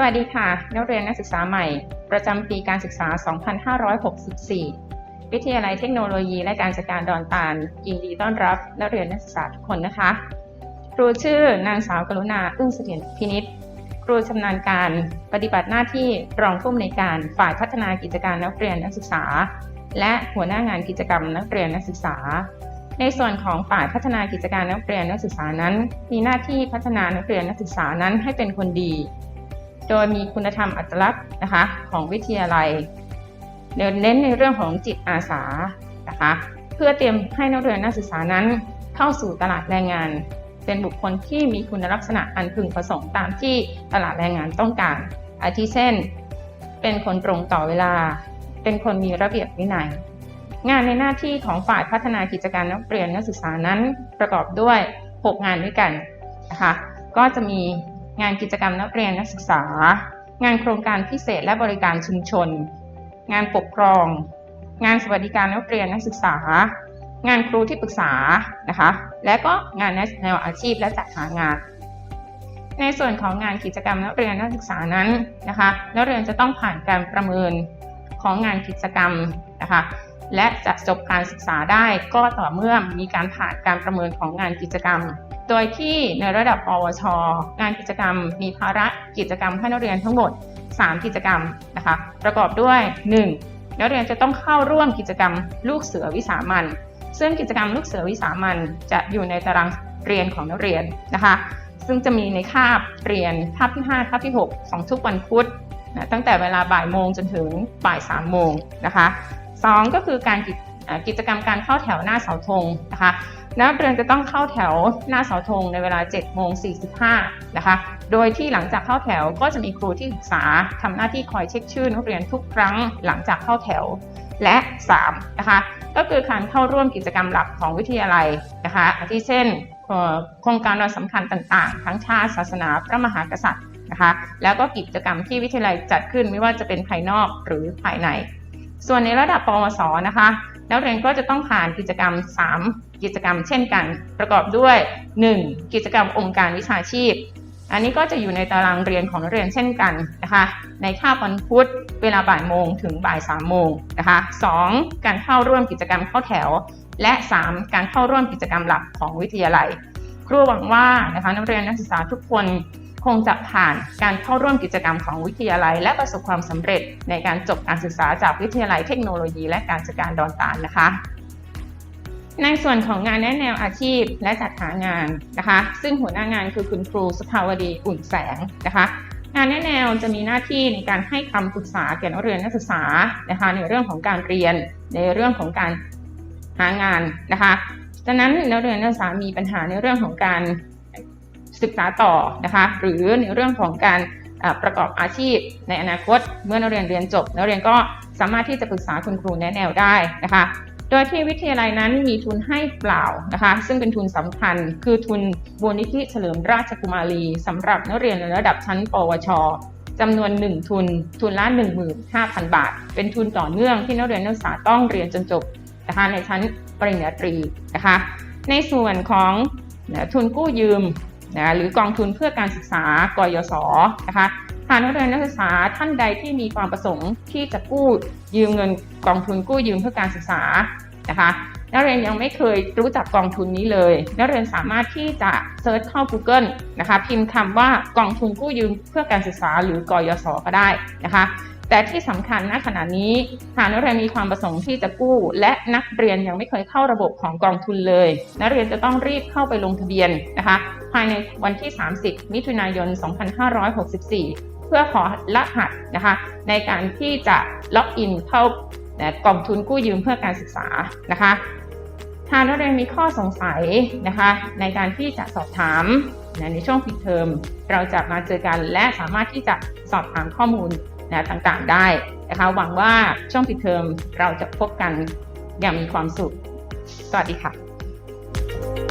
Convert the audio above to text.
สวัสดีค่ะ นักเรียนนักศึกษาใหม่ ประจำปีการศึกษา 2564 วิทยาลัยเทคโนโลยีและการจัดการดอนตาลยินดีต้อนรับนักเรียนนักศึกษาทุกคนนะคะครูชื่อนางสาวกรุณาอึ้งเสถียรพินิษครูชำนาญการปฏิบัติหน้าที่รองผู้อำนวยการฝ่ายพัฒนากิจการนักเรียนนักศึกษา และหัวหน้างานกิจกรรมนักเรียนนักศึกษา ในส่วนของฝ่ายพัฒนากิจการนักเรียนนักศึกษานั้น มีหน้าที่พัฒนานักเรียนนักศึกษานั้นให้เป็นคนดี โดยมีคุณธรรมอัตลักษณ์นะคะของวิทยาลัยเน้นในเรื่องของจิตอาสานะคะเพื่อเตรียมให้นักเรียนนักศึกษานั้น เข้าสู่ตลาดแรงงาน เป็นบุคคลที่มีคุณลักษณะอันพึงประสงค์ตามที่ตลาดแรงงานต้องการ อาทิเช่น เป็นคนตรงต่อเวลา เป็นคนมีระเบียบวินัย งานในหน้าที่ของฝ่ายพัฒนากิจการนักเรียนนักศึกษานั้นประกอบด้วย 6 งานด้วยกันนะคะก็จะมี งานกิจกรรมนักเรียนนักศึกษา งานโครงการพิเศษและบริการชุมชน งานปกครอง งานสวัสดิการนักเรียนนักศึกษา งานครูที่ปรึกษานะคะ และก็งานแนวอาชีพและจัดหางาน ในส่วนของงานกิจกรรมนักเรียนนักศึกษานั้นนะคะนักเรียนจะต้องผ่านการประเมินของงานกิจกรรมนะคะและจะจบการศึกษาได้ก็ต่อเมื่อมีการผ่านการประเมินของงานกิจกรรม โดยที่ในระดับปวช งานกิจกรรมมีภาระกิจกรรมให้นักเรียนทั้งหมด 3 กิจกรรมนะคะ ประกอบด้วย 1. นักเรียนจะต้องเข้าร่วมกิจกรรมลูกเสือวิสามันซึ่งกิจกรรมลูกเสือวิสามันจะอยู่ในตารางเรียนของนักเรียนนะคะ ซึ่งจะมีในคาบเรียนคาบที่ 5คาบที่ 6 ของทุกวันพุธนะตั้งแต่เวลาบ่ายโมงจนถึงบ่าย3โมงนะคะ 2 ก็คือการกิจกรรมการเข้าแถวหน้าเสาธงนะคะ นักเรียนจะต้องเข้าแถวหน้าเสาธงในเวลา7โมง45นะคะ โดยที่หลังจากเข้าแถวก็จะมีครูที่ศึกษาทำหน้าที่คอยเช็คชื่อนักเรียนทุกครั้งหลังจากเข้าแถวและ 3 นะคะ ก็คือการเข้าร่วมกิจกรรมหลักของวิทยาลัยนะคะอาทิเช่นโครงการวันสำคัญต่างๆ ทั้งชาติศาสนาพระมหากษัตริย์นะคะแล้วก็กิจกรรมที่วิทยาลัยจัดขึ้นไม่ว่าจะเป็นภายนอกหรือภายใน ส่วนในระดับปวสนะคะนักเรียนก็จะต้องผ่านกิจกรรม 3 กิจกรรมเช่นกัน ประกอบด้วย 1. กิจกรรมองค์การวิชาชีพ อันนี้ก็จะอยู่ในตารางเรียนของนักเรียนเช่นกันนะคะในคาบวันพุธเวลาบ่ายโมงถึงบ่ายสามโมงนะคะ 2. การเข้าร่วมกิจกรรมเข้าแถว และ 3. การเข้าร่วมกิจกรรมหลักของวิทยาลัย ครูหวังว่านะคะนักเรียนนักศึกษาทุกคนคงจะผ่านการเข้าร่วมกิจกรรมของวิทยาลัย และประสบความสำเร็จในการจบการศึกษาจากวิทยาลัยเทคโนโลยี และการจัดการดอนตาลนะคะ ในส่วนของงานแนะแนวอาชีพและจัดหางานนะคะ ซึ่งหัวหน้างานคือคุณครูสภาวดีอุ่นแสงนะคะ งานแนะแนวจะมีหน้าที่ในการให้คำปรึกษาแก่นักเรียนนักศึกษานะคะในเรื่องของการเรียนในเรื่องของการหางานนะคะดังนั้นนักเรียนนักศึกษามีปัญหาในเรื่องของการศึกษาต่อนะคะหรือในเรื่องของการประกอบอาชีพในอนาคต เมื่อนักเรียนเรียนจบนักเรียนก็สามารถที่จะปรึกษาคุณครูแนะแนวได้นะคะ โดยที่วิทยาลัยนั้นมีทุนให้เปล่านะคะ ซึ่งเป็นทุนสำคัญ คือทุนบูนิธิเฉลิมราชกุมารีสำหรับนักเรียนในระดับชั้น ปวชจำนวน 1 ทุน ทุนละ 15,000 บาท เป็นทุนต่อเนื่องที่นักเรียนนักศึกษาต้องเรียนจนจบนะคะในชั้นปริญญาตรีนะคะ ในส่วนของทุนกู้ยืมนะหรือกองทุนเพื่อการศึกษากยศนะคะ หากนักเรียนนักศึกษาท่านใดที่มีความประสงค์ที่จะกู้ยืมเงินกองทุนกู้ยืมเพื่อการศึกษานะคะนักเรียนยังไม่เคยรู้จักกองทุนนี้เลย นักเรียนสามารถที่จะเซิร์ชเข้า Google นะคะ พิมพ์คำว่ากองทุนกู้ยืมเพื่อการศึกษา หรือกยศก็ได้นะคะ แต่ที่สำคัญณขณะนี้หากนักเรียนมีความประสงค์ที่จะกู้ และนักเรียนยังไม่เคยเข้าระบบของกองทุนเลย นักเรียนจะต้องรีบเข้าไปลงทะเบียนนะคะ ภายในวันที่ 30 มิถุนายน 2564 เพื่อขอรหัสนะคะในการที่จะล็อกอินเข้ากล่องทุนกู้ยืมเพื่อการศึกษานะคะถ้านักเรียนมีข้อสงสัยนะคะในการที่จะสอบถามในช่วงปิดเทอมเราจะมาเจอกันและสามารถที่จะสอบถามข้อมูลนะต่างๆได้นะคะหวังว่าช่วงปิดเทอมเราจะพบกันอย่างมีความสุข สวัสดีค่ะ